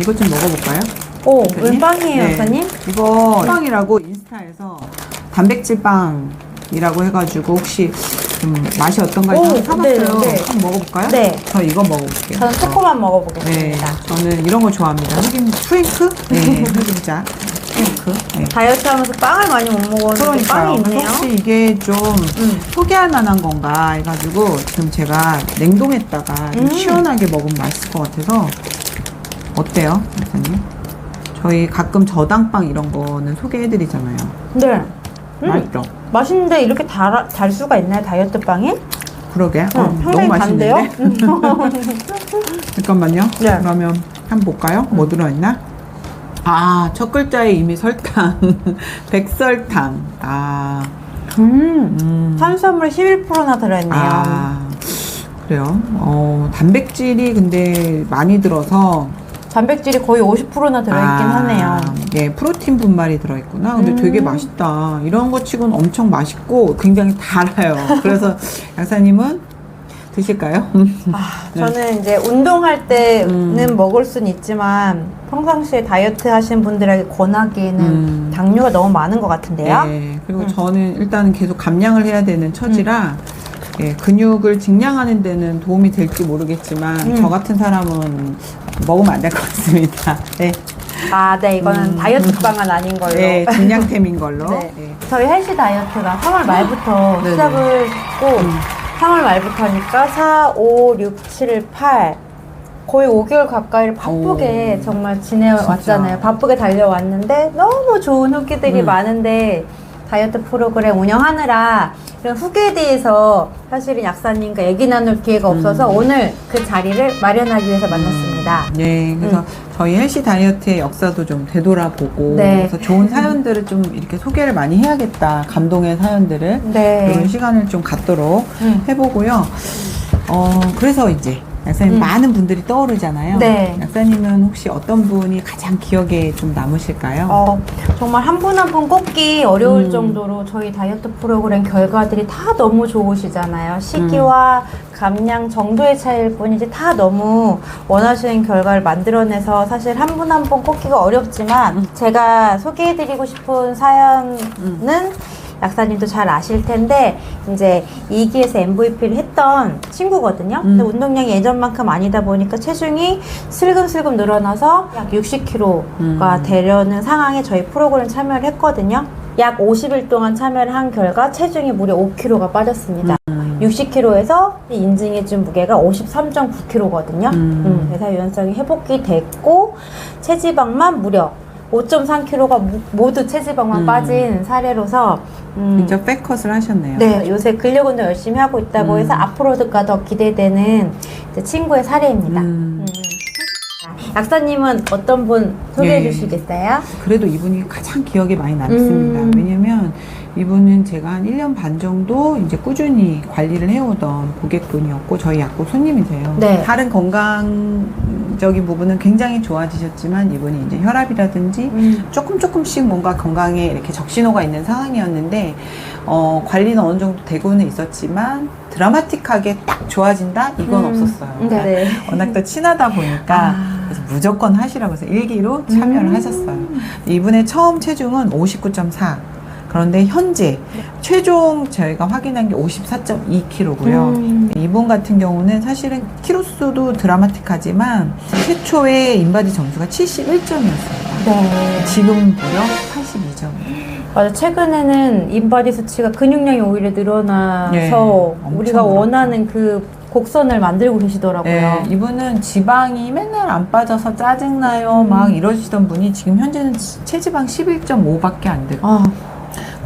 이것 좀 먹어볼까요? 오, 대표님? 물빵이에요, 네. 여사님? 이거 빵이라고 인스타에서 단백질 빵이라고 해가지고 혹시 좀 맛이 어떤가 오, 해서 사봤어요. 네, 네. 한번 먹어볼까요? 네. 저 이거 먹어볼게요. 저는 초코만 네, 먹어보겠습니다. 저는 이런 거 좋아합니다. 흑임 프링크? 네, 흑임자 프링크. 네. 다이어트 하면서 빵을 많이 못 먹었는데 그러니까요. 빵이 있네요. 혹시 이게 좀 음. 소개할 만한 건가 해가지고 지금 제가 냉동했다가 좀 음. 시원하게 먹으면 맛있을 것 같아서 어때요, 선생님? 저희 가끔 저당빵 이런 거는 소개해드리잖아요. 네. 음. 맛있죠? 맛있는데 이렇게 달, 달 수가 있나요, 다이어트 빵이? 그러게. 어, 음, 너무 상당히 맛있는데. 단데요? 잠깐만요. 네. 그러면 한번 볼까요? 뭐 들어있나? 아, 첫 글자에 이미 설탕. 백설탕. 아, 음. 음. 탄수화물이 11%나 들어있네요. 아, 그래요. 어, 단백질이 근데 많이 들어서 단백질이 거의 50%나 들어있긴 아, 하네요. 네, 프로틴 분말이 들어있구나. 근데 음. 되게 맛있다. 이런 거 치고는 엄청 맛있고 굉장히 달아요. 그래서 양사님은 드실까요? 아, 네. 저는 이제 운동할 때는 음. 먹을 수는 있지만 평상시에 다이어트 하시는 분들에게 권하기에는 음. 당류가 너무 많은 것 같은데요. 네, 그리고 음. 저는 일단은 계속 감량을 해야 되는 처지라 예, 근육을 증량하는 데는 도움이 될지 모르겠지만 음. 저 같은 사람은 먹으면 안 될 것 같습니다. 네, 아, 네, 이거는 음. 다이어트 빵은 아닌 걸로. 네 증량템인 걸로. 네. 예. 저희 헬시 다이어트가 3월 말부터 네네. 시작을 했고 음. 3월 말부터니까 4, 5, 6, 7, 8 거의 5개월 가까이를 바쁘게 오. 정말 지내왔잖아요. 진짜. 바쁘게 달려왔는데 너무 좋은 후기들이 음. 많은데 다이어트 프로그램 운영하느라 이런 후기에 대해서 사실은 약사님과 얘기 나눌 기회가 없어서 음. 오늘 그 자리를 마련하기 위해서 만났습니다. 네, 그래서 음. 저희 헬시 다이어트의 역사도 좀 되돌아보고 네. 그래서 좋은 사연들을 좀 이렇게 소개를 많이 해야겠다. 감동의 사연들을 네. 이런 시간을 좀 갖도록 음. 해보고요. 어, 그래서 이제 약사님 음. 많은 분들이 떠오르잖아요. 네. 약사님은 혹시 어떤 분이 가장 기억에 좀 남으실까요? 어, 정말 한 분 한 분 꼽기 어려울 음. 정도로 저희 다이어트 프로그램 결과들이 다 너무 좋으시잖아요. 시기와 감량 정도의 차이일 뿐이지 다 너무 원하시는 결과를 만들어내서 사실 한 분 한 분 꼽기가 어렵지만 제가 소개해드리고 싶은 사연은 약사님도 잘 아실 텐데 이제 2기에서 MVP를 했던 친구거든요. 근데 음. 운동량이 예전만큼 아니다 보니까 체중이 슬금슬금 늘어나서 약 60kg가 음. 되려는 상황에 저희 프로그램 참여를 했거든요. 약 50일 동안 참여를 한 결과 체중이 무려 5kg가 빠졌습니다. 음. 60kg에서 인증해준 무게가 53.9kg거든요. 음. 대사 유연성이 회복이 됐고 체지방만 무려 5.3kg가 모두 체지방만 음. 빠진 사례로서 음, 진짜 백컷을 하셨네요. 네, 요새 근력 운동 열심히 하고 있다고 음. 해서 앞으로가 더 기대되는 이제 친구의 사례입니다. 음. 음. 약사님은 어떤 분 소개해 네. 주시겠어요? 그래도 이분이 가장 기억에 많이 남습니다. 음. 왜냐면 이분은 제가 한 1년 반 정도 이제 꾸준히 관리를 해오던 고객분이었고 저희 약국 손님이세요. 네. 다른 건강 적인 부분은 굉장히 좋아지셨지만 이분이 이제 혈압이라든지 음. 조금 조금씩 뭔가 건강에 이렇게 적신호가 있는 상황이었는데 어, 관리는 어느 정도 되고는 있었지만 드라마틱하게 딱 좋아진다 이건 음. 없었어요. 그러니까 네네. 워낙 또 친하다 보니까 아. 그래서 무조건 하시라고 해서 일기로 참여를 음. 하셨어요. 이분의 처음 체중은 59.4. 그런데 현재 최종 저희가 확인한 게 54.2kg고요. 음. 이분 같은 경우는 사실은 키로수도 드라마틱하지만 최초의 인바디 점수가 71점이었습니다. 네. 지금 무려 82점. 맞아. 최근에는 인바디 수치가 근육량이 오히려 늘어나서 네, 엄청 우리가 늘었죠. 원하는 그 곡선을 만들고 계시더라고요. 네, 이분은 지방이 맨날 안 빠져서 짜증나요. 음. 막 이러시던 분이 지금 현재는 치- 체지방 11.5밖에 안 되고 아,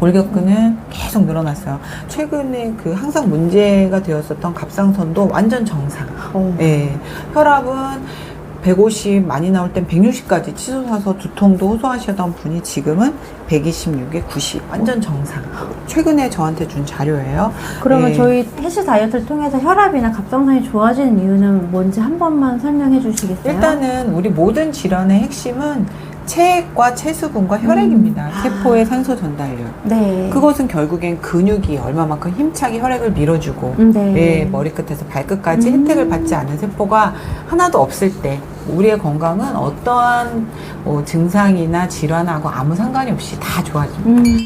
골격근은 계속 늘어났어요. 최근에 그 항상 문제가 되었었던 갑상선도 완전 정상. 어. 예. 혈압은 150 많이 나올 땐 160까지 치솟아서 두통도 호소하시던 분이 지금은 126에 90 완전 정상. 최근에 저한테 준 자료예요. 그러면 예. 저희 헬스 다이어트를 통해서 혈압이나 갑상선이 좋아지는 이유는 뭔지 한 번만 설명해 주시겠어요? 일단은 우리 모든 질환의 핵심은 체액과 체수분과 혈액입니다. 음. 세포의 산소 전달률. 네. 그것은 결국엔 근육이 얼마만큼 힘차게 혈액을 밀어주고 음, 네. 예, 머리끝에서 발끝까지 음. 혜택을 받지 않는 세포가 하나도 없을 때 우리의 건강은 어떠한 뭐 증상이나 질환하고 아무 상관이 없이 다 좋아집니다. 음.